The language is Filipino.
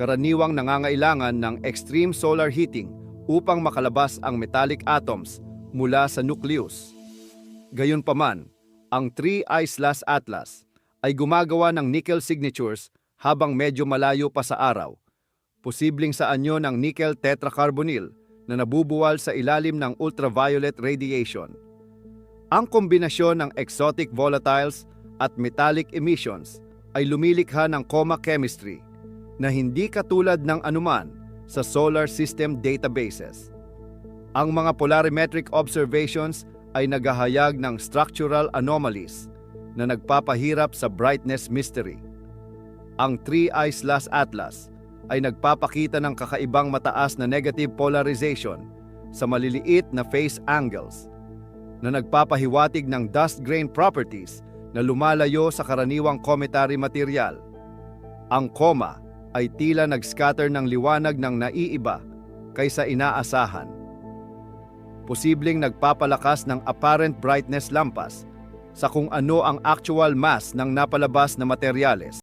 karaniwang nangangailangan ng extreme solar heating upang makalabas ang metallic atoms mula sa nucleus. Gayunpaman, ang 3 Islas Atlas ay gumagawa ng nickel signatures habang medyo malayo pa sa araw. Posibleng sa anyo ng nickel tetracarbonyl na nabubuwal sa ilalim ng ultraviolet radiation. Ang kombinasyon ng exotic volatiles at metallic emissions ay lumilikha ng coma chemistry na hindi katulad ng anuman sa solar system databases. Ang mga polarimetric observations ay naghahayag ng structural anomalies na nagpapahirap sa brightness mystery. Ang 3 Islas Atlas ay nagpapakita ng kakaibang mataas na negative polarization sa maliliit na phase angles na nagpapahiwatig ng dust grain properties na lumalayo sa karaniwang cometary material. Ang coma ay tila nag-scatter ng liwanag ng naiiba kaysa inaasahan. Posibleng nagpapalakas ng apparent brightness lampas sa kung ano ang actual mass ng napalabas na materyales.